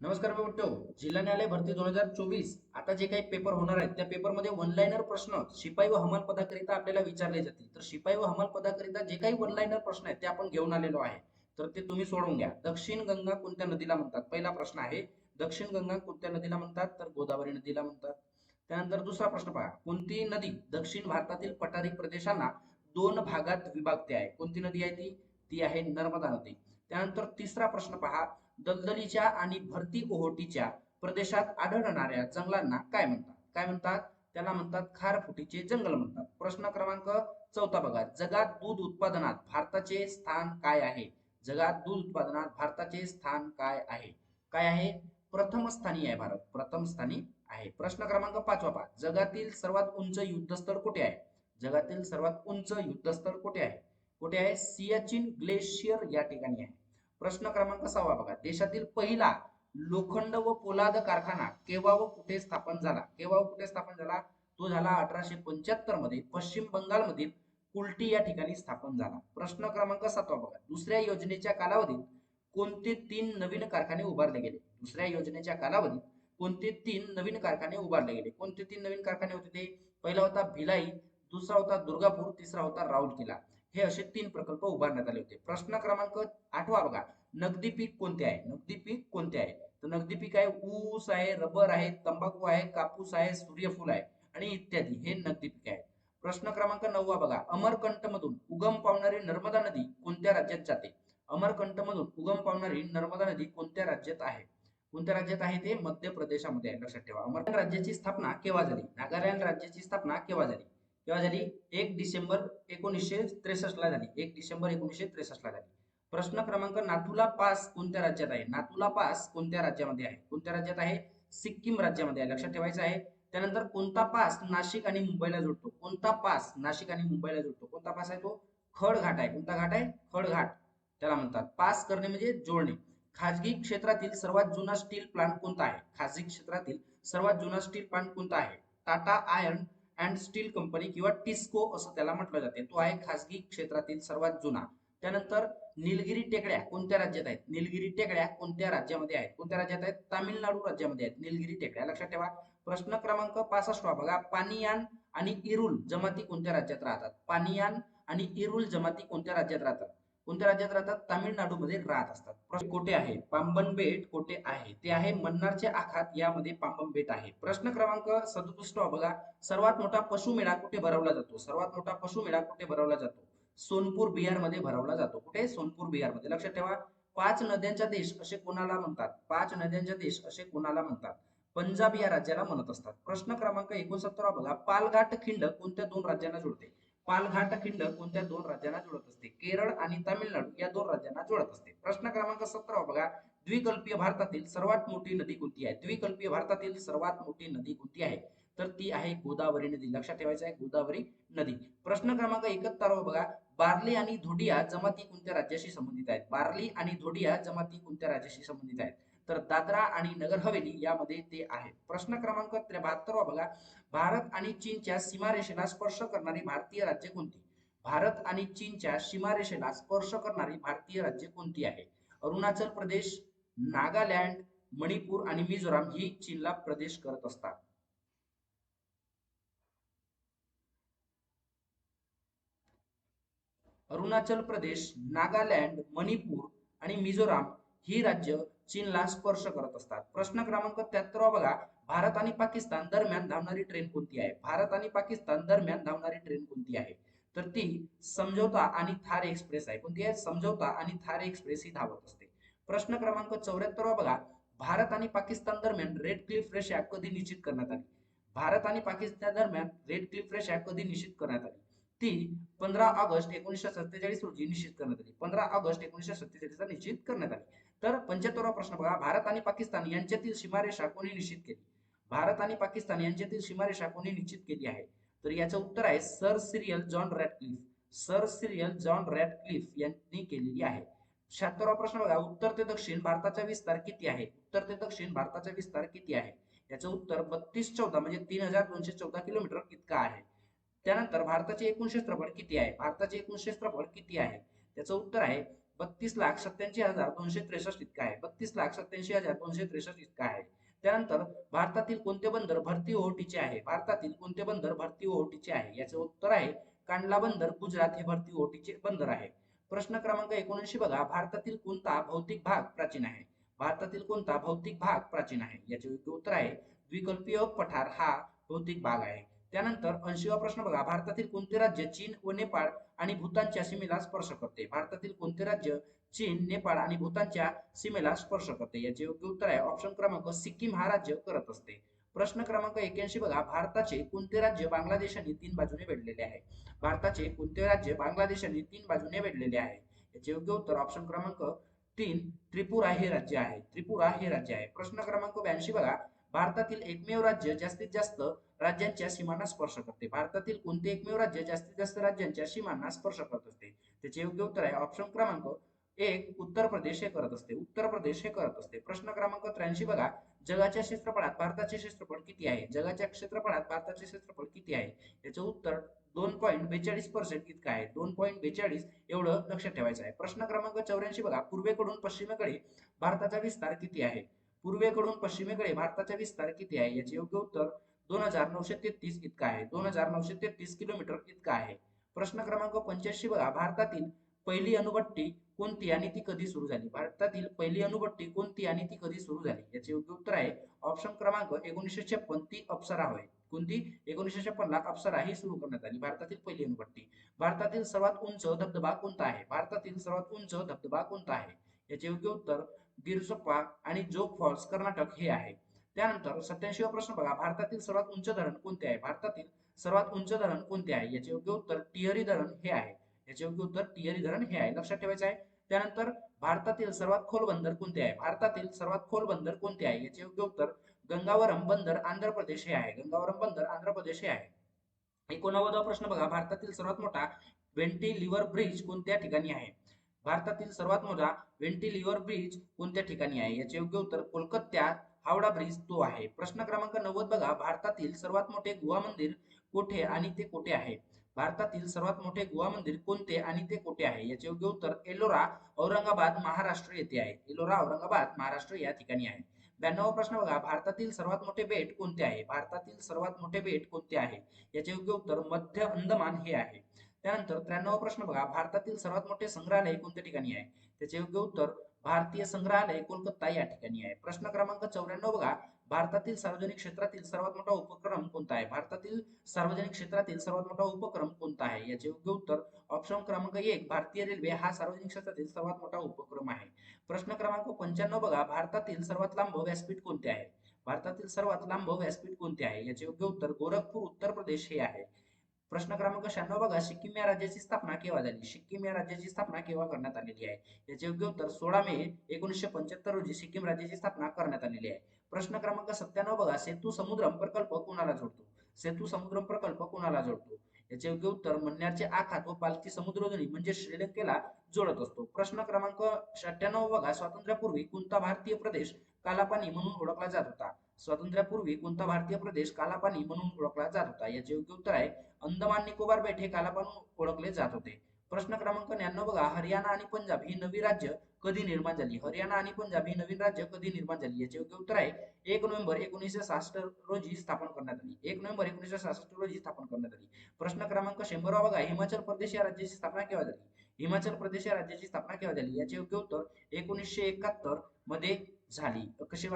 नमस्कार बेटो जिल्हा न्यायालय भरती दोन हजार चोवीस. आता जे काही पेपर होणार आहेत त्या पेपरमध्ये वन लाईनर प्रश्न शिपाई व हमाल पदाकरिता आपल्याला विचारले जातील. तर शिपाई व हमाल पदाकरिता जे काही वन लाईनर प्रश्न आहेत ते आपण घेऊन आलेलो आहे. तर ते तुम्ही सोडवून घ्या. दक्षिण गंगा कोणत्या नदीला म्हणतात? पहिला प्रश्न आहे दक्षिण गंगा कोणत्या नदीला म्हणतात? तर गोदावरी नदीला म्हणतात. त्यानंतर दुसरा प्रश्न पहा. कोणती नदी दक्षिण भारतातील पठारी प्रदेशांना दोन भागात विभागते आहे? कोणती नदी आहे ती? ती आहे नर्मदा नदी. त्यानंतर तिसरा प्रश्न पहा. दलदलीच्या आणि भरती ओहोटीच्या प्रदेशात आढळणाऱ्या जंगलांना काय म्हणतात? काय म्हणतात? त्याला म्हणतात खारफुटीचे जंगल म्हणतात. प्रश्न क्रमांक चौथा बघा. जगात दूध उत्पादनात भारताचे स्थान काय आहे? जगात दूध उत्पादनात भारताचे स्थान काय आहे? काय आहे? प्रथम स्थानी आहे भारत. प्रथम स्थानी आहे. प्रश्न क्रमांक पाचवा पाच जगातील सर्वात उंच युद्धस्थळ कुठे आहे? जगातील सर्वात उंच युद्धस्थळ कुठे आहे? कुठे आहे? सियाचिन ग्लेशियर या ठिकाणी आहे. प्रश्न क्रमांक सहावा बघा. देशातील पहिला लोखंड व पोलाद कारखाना केव्हा व कुठे स्थापन झाला? केव्हा व कुठे स्थापन झाला? तो झाला अठराशे पंच्याहत्तरमध्ये. पश्चिम बंगालमधील कुलटी या ठिकाणी स्थापन झाला. प्रश्न क्रमांक सातवा बघा. दुसऱ्या योजनेच्या कालावधीत कोणते तीन नवीन कारखाने उभारले गेले? दुसऱ्या योजनेच्या कालावधीत कोणते तीन नवीन कारखाने उभारले गेले? कोणते तीन नवीन कारखाने होते ते? पहिला होता भिलाई दुसरा होता दुर्गापूर तिसरा होता राऊरकेला. हे असे तीन प्रकल्प उभारण्यात आले होते. प्रश्न क्रमांक आठवा बघा. नगदी पीक कोणते आहे? नगदी पीक कोणते आहे? तर नगदी पीक आहे ऊस आहे रबर आहे तंबाखू आहे कापूस आहे सूर्यफूल आहे आणि इत्यादी हे नगदी पीक आहे. प्रश्न क्रमांक नववा बघा. अमरकंट मधून उगम पावणारी नर्मदा नदी कोणत्या राज्यात जाते? अमरकंट मधून उगम पावणारी नर्मदा नदी कोणत्या राज्यात आहे? कोणत्या राज्यात आहे ते मध्य प्रदेशामध्ये आहे. लक्षात ठेवा. अमरकंट राज्याची स्थापना केव्हा झाली? नागालँड राज्याची स्थापना केव्हा झाली? तेव्हा झाली एक डिसेंबर एकोणीसशे त्रेसष्ट ला झाली. एक डिसेंबर एकोणीसशे त्रेसष्ट ला झाली. प्रश्न क्रमांक नाथुला पास कोणत्या राज्यात आहे? नाथुला पास कोणत्या राज्यामध्ये आहे? कोणत्या राज्यात आहे? सिक्कीम राज्यामध्ये आहे. लक्षात ठेवायचं आहे. त्यानंतर कोणता पास नाशिक आणि मुंबईला जोडतो? कोणता पास नाशिक आणि मुंबईला जोडतो? कोणता पास आहे तो? खड घाट आहे. कोणता घाट आहे? खड घाट त्याला म्हणतात. पास करणे म्हणजे जोडणे. खाजगी क्षेत्रातील सर्वात जुना स्टील प्लांट कोणता आहे? खाजगी क्षेत्रातील सर्वात जुना स्टील प्लांट कोणता आहे? Tata iron and steel company किंवा टिस्को असं त्याला म्हटलं जाते. तो आहे खासगी क्षेत्रातील सर्वात जुना. त्यानंतर निलगिरी टेकड्या कोणत्या राज्यात आहेत? निलगिरी टेकड्या कोणत्या राज्यामध्ये आहेत? कोणत्या राज्यात आहेत? तामिळनाडू राज्यामध्ये आहेत. निलगिरी टेकड्या लक्षात ठेवा. प्रश्न क्रमांक पासष्ट बघा. पानियान आणि इरुल जमाती कोणत्या राज्यात राहतात? पानियान आणि इरुल जमाती कोणत्या राज्यात राहतात? कोणत्या राज्यात राहतात? तामिळनाडूमध्ये राहत असतात. प्रश्न कोठे आहे? पांबन बेट कोठे आहे? ते आहे मन्नारचे आखात यामध्ये पांबन बेट आहे. प्रश्न क्रमांक सदुसष्ट बघा. सर्वात मोठा पशु मेळा कुठे भरवला जातो? सर्वात मोठा पशु मेळा कुठे भरवला जातो? सोनपूर बिहारमध्ये भरवला जातो. कुठे? सोनपूर बिहारमध्ये लक्षात ठेवा. पाच नद्यांचा देश असे कोणाला म्हणतात? पाच नद्यांचा देश असे कोणाला म्हणतात? पंजाब या राज्याला म्हणत असतात. प्रश्न क्रमांक एकोणसत्तर बघा. पालघाट खिंड कोणत्या दोन राज्यांना जोडते? पालघाट खिंड कोणत्या दोन राज्यांना जोडत असते? केरळ आणि तामिळनाडू या दोन राज्यांना जोडत असते. प्रश्न क्रमांक सतरा बघा. द्विकल्पीय भारतातील सर्वात मोठी नदी कोणती आहे? द्विकल्पीय भारतातील सर्वात मोठी नदी कोणती आहे? तर ती आहे गोदावरी नदी. लक्षात ठेवायचं आहे गोदावरी नदी. प्रश्न क्रमांक एकाहत्तर बघा. बार्ली आणि धोडिया जमाती कोणत्या राज्याशी संबंधित आहेत? बार्ली आणि धोडिया जमाती कोणत्या राज्याशी संबंधित आहेत? तर दादरा आणि नगर हवेली यामध्ये ते आहे प्रश्न क्रमांक बहात्तर बघा. भारत आणि चीनच्या सीमारेषेला स्पर्श करणारी भारतीय राज्य कोणती? भारत आणि चीनच्या सीमारेषेला स्पर्श करणारी भारतीय राज्य कोणती आहे? अरुणाचल प्रदेश नागालँड मणिपूर आणि मिझोराम ही चीनला प्रदेश करत असतात. अरुणाचल प्रदेश नागालँड मणिपूर आणि मिझोराम ही राज्य चीनला स्पर्श करत असतात. प्रश्न क्रमांक त्र्याहत्तर बघा. भारत आणि पाकिस्तान दरम्यान धावणारी ट्रेन कोणती आहे? भारत आणि पाकिस्तान दरम्यान धावणारी ट्रेन कोणती आहे? तर ती समझौता आणि थार एक्सप्रेस आहे. कोणती आहे? समझौता आणि थार एक्सप्रेस ही धावत असते. प्रश्न क्रमांक चौऱ्याहत्तर बघा. भारत आणि पाकिस्तान दरम्यान रेड क्लिफ रेषा कधी निश्चित करण्यात आली? भारत आणि पाकिस्तान दरम्यान रेड क्लिफ रेषा कधी निश्चित करण्यात आली? ती पंधरा ऑगस्ट एकोणीसशे सत्तेचाळीस रोजी निश्चित करण्यात आली. पंधरा ऑगस्ट एकोणीसशे सत्तेचाळीस निश्चित करण्यात आली. तर पंच्याहत्तरवा प्रश्न बघा. भारत आणि पाकिस्तान यांच्यातील सीमारेषा कोणी निश्चित केली? भारत आणि पाकिस्तान यांच्यातील सीमारेषा कोणी निश्चित केली आहे? तर याचं उत्तर आहे sir Cyril John Ratcliffe sir Cyril John Ratcliffe यांनी केलेली आहे. शहात्तरवा प्रश्न बघा. उत्तर ते दक्षिण भारताचा विस्तार किती आहे? उत्तर ते दक्षिण भारताचा विस्तार किती आहे? याचं उत्तर बत्तीस चौदा म्हणजे तीन हजार दोनशे चौदा किलोमीटर इतका आहे. त्यानंतर भारताचे एकूण क्षेत्रफळ किती आहे? भारताचे एकूण क्षेत्रफळ किती आहे? त्याचं उत्तर आहे बत्तीस लाख सत्याऐंशी हजार दोनशे त्रेसष्ट इतका आहे. बत्तीस लाख सत्याऐंशी हजार दोनशे त्रेसष्ट इतका आहे. त्यानंतर भारतातील कोणते बंदर भरती ओहोटीचे आहे? भारतातील कोणते बंदर भरती ओहोटीचे आहे? याचे उत्तर आहे कांडला बंदर गुजरात हे भरती ओहोटीचे बंदर आहे. प्रश्न क्रमांक एकोणऐंशी बघा भारतातील कोणता भौतिक भाग प्राचीन आहे? भारतातील कोणता भौतिक भाग प्राचीन आहे? याचे योग्य उत्तर आहे द्विकल्पीय पठार हा भौतिक भाग आहे. त्यानंतर ऐंशीवा प्रश्न बघा. भारतातील कोणते राज्य चीन व नेपाळ आणि भूतानच्या सीमेला स्पर्श करते? भारतातील कोणते राज्य चीन नेपाळ आणि भूतानच्या सीमेला स्पर्श करते? याचे योग्य उत्तर आहे. ऑप्शन क्रमांक सिक्कीम हा राज्य करत असते. प्रश्न क्रमांक एक्याऐंशी बघा. भारताचे कोणते राज्य बांगलादेशाने तीन बाजूने वेढलेले आहे? भारताचे कोणते राज्य बांगलादेशाने तीन बाजूने वेढलेले आहे? याचे योग्य उत्तर ऑप्शन क्रमांक तीन त्रिपुरा हे राज्य आहे. त्रिपुरा हे राज्य आहे. प्रश्न क्रमांक ब्याऐंशी बघा. भारतातील एकमेव राज्य जास्तीत जास्त राज्यांच्या सीमांना स्पर्श करते. भारतातील कोणते एकमेव राज्य जास्तीत जास्त राज्यांच्या सीमांना स्पर्श करत असते? त्याचे योग्य उत्तर आहे ऑप्शन क्रमांक एक उत्तर प्रदेश हे करत असते. उत्तर प्रदेश हे करत असते. प्रश्न क्रमांक त्र्याऐंशी बघा. जगाच्या क्षेत्रफळात भारताचे क्षेत्रफळ किती आहे? जगाच्या क्षेत्रफळात भारताचे क्षेत्रफळ किती आहे? याचं उत्तर दोन पॉईंट बेचाळीस पर्सेंट इतकं आहे. दोन पॉईंट बेचाळीस एवढं लक्षात ठेवायचं आहे. प्रश्न क्रमांक चौऱ्याऐंशी बघा. पूर्वेकडून पश्चिमेकडे भारताचा विस्तार किती आहे? पूर्वेकडून पश्चिमेकडे भारताचा विस्तार किती आहे याचे योग्य उत्तर दोन हजार नऊशे तेहतीस इतका आहे. दोन हजार नऊशे तेहतीस किलोमीटर इतका आहे. प्रश्न क्रमांक पंच्याऐंशी बघा. भारतातील पहिली अणुभट्टी कोणती आणि ती कधी सुरू झाली? भारतातील पहिली अणुभट्टी कोणती आणि ती कधी सुरू झाली? याचे योग्य उत्तर आहे. ऑप्शन क्रमांक एकोणीसशे छप्पन ती अप्सरा होय. कोणती? एकोणीसशे छप्पन ला अप्सरा ही सुरू करण्यात आली. भारतातील पहिली अणुभट्टी. भारतातील सर्वात उंच धबधबा कोणता आहे? भारतातील सर्वात उंच धबधबा कोणता आहे? याचे योग्य उत्तर गिरसोपा आणि जोग फॉल्स कर्नाटक हे आहे. त्यानंतर सत्याऐंशी प्रश्न बघा. भारतातील सर्वात उंच धरण कोणते आहे? भारतातील सर्वात उंच धरण कोणते आहे? याचे योग्य उत्तर टिहरी धरण हे आहे. याचे योग्य उत्तर टिहरी धरण हे आहे. लक्षात ठेवायचं आहे. त्यानंतर भारतातील सर्वात खोल बंदर कोणते आहे? भारतातील सर्वात खोल बंदर कोणते आहे? याचे योग्य उत्तर गंगावरम बंदर आंध्र प्रदेश हे आहे. गंगावरम बंदर आंध्र प्रदेश हे आहे. एकोणावदा प्रश्न बघा. भारतातील सर्वात मोठा व्हेंटिलिव्हर ब्रिज कोणत्या ठिकाणी आहे? भारतातील सर्वात मोठा व्हेंटिलिव्हर ब्रिज कोणत्या ठिकाणी आहे? याचे योग्य उत्तर कोलकात्यात हावडा ब्रिज तो आहे. प्रश्न क्रमांक नव्वद बघा. भारतातील सर्वात मोठे गुहा मंदिर कोठे आणि ते कोठे आहे? भारतातील सर्वात मोठे गुहा मंदिर कोणते आणि ते कोठे आहे? याचे योग्य उत्तर एलोरा औरंगाबाद महाराष्ट्र येथे आहे. एलोरा औरंगाबाद महाराष्ट्र या ठिकाणी आहे. ब्याण्णव प्रश्न बघा. भारतातील सर्वात मोठे बेट कोणते आहे? भारतातील सर्वात मोठे बेट कोणते आहे? याचे योग्य उत्तर मध्य अंदमान हे आहे. त्यानंतर त्र्याण्णव प्रश्न बघा. भारतातील सर्वात मोठे संग्रहालय कोणत्या ठिकाणी आहे? त्याचे योग्य उत्तर भारतीय संग्रहालय कोलकाता या ठिकाणी आहे. प्रश्न क्रमांक चौऱ्याण्णव बघा. भारतातील सार्वजनिक क्षेत्रातील सर्वात मोठा उपक्रम कोणता आहे? भारतातील सार्वजनिक क्षेत्रातील सर्वात मोठा उपक्रम कोणता आहे? याचे योग्य उत्तर ऑप्शन क्रमांक एक भारतीय रेल्वे हा सार्वजनिक क्षेत्रातील सर्वात मोठा उपक्रम आहे. प्रश्न क्रमांक पंच्याण्णव बघा. भारतातील सर्वात लांब व्यासपीठ कोणते आहे? भारतातील सर्वात लांब व्यासपीठ कोणते आहे? याचे योग्य उत्तर गोरखपूर उत्तर प्रदेश हे आहे. प्रश्न क्रमांक शहाण्णव बघा. सिक्कीम या राज्याची स्थापना केव्हा झाली? सिक्कीम या राज्याची स्थापना केव्हा करण्यात आलेली आहे? याचे योग्य उत्तर सोळा मे एकोणीसशे पंच्याहत्तर रोजी सिक्कीम राज्याची स्थापना करण्यात आलेली आहे. प्रश्न क्रमांक सत्त्याण्णव बघा. सेतू समुद्रम प्रकल्प कोणाला जोडतो? सेतू समुद्रम प्रकल्प कोणाला जोडतो? याचे योग्य उत्तर मन्यारचे आखात व पालखी समुद्रधुनी म्हणजे श्रीलंकेला जोडत असतो. प्रश्न क्रमांक अठ्ठ्याण्णव बघा. स्वातंत्र्यापूर्वी कोणता भारतीय प्रदेश कालापानी म्हणून ओळखला जात होता. स्वातंत्र्यापूर्वी कोणता भारतीय प्रदेश कालापानी म्हणून ओळखला जात होता? याचे योग्य उत्तर आहे अंदमान निकोबार बेट हे कालापान ओळखले जात होते. प्रश्न क्रमांक न्याण्णव बघा. हरियाणा आणि पंजाब ही नवी राज्य कधी निर्माण झाली? हरियाणा आणि पंजाब ही नवीन राज्य कधी निर्माण झाली? याचे योग्य उत्तर आहे एक नोव्हेंबर एकोणीसशे सहासष्ट रोजी स्थापन करण्यात आली. एक नोव्हेंबर एकोणीसशे सहासष्ट रोजी स्थापन करण्यात आली. प्रश्न क्रमांक शंभर बघा. हिमाचल प्रदेश या राज्याची स्थापना केव्हा झाली? हिमाचल प्रदेश या राज्याची स्थापना केव्हा झाली? याचे योग्य उत्तर एकोणीसशे एकाहत्तरमध्ये झाली. कसे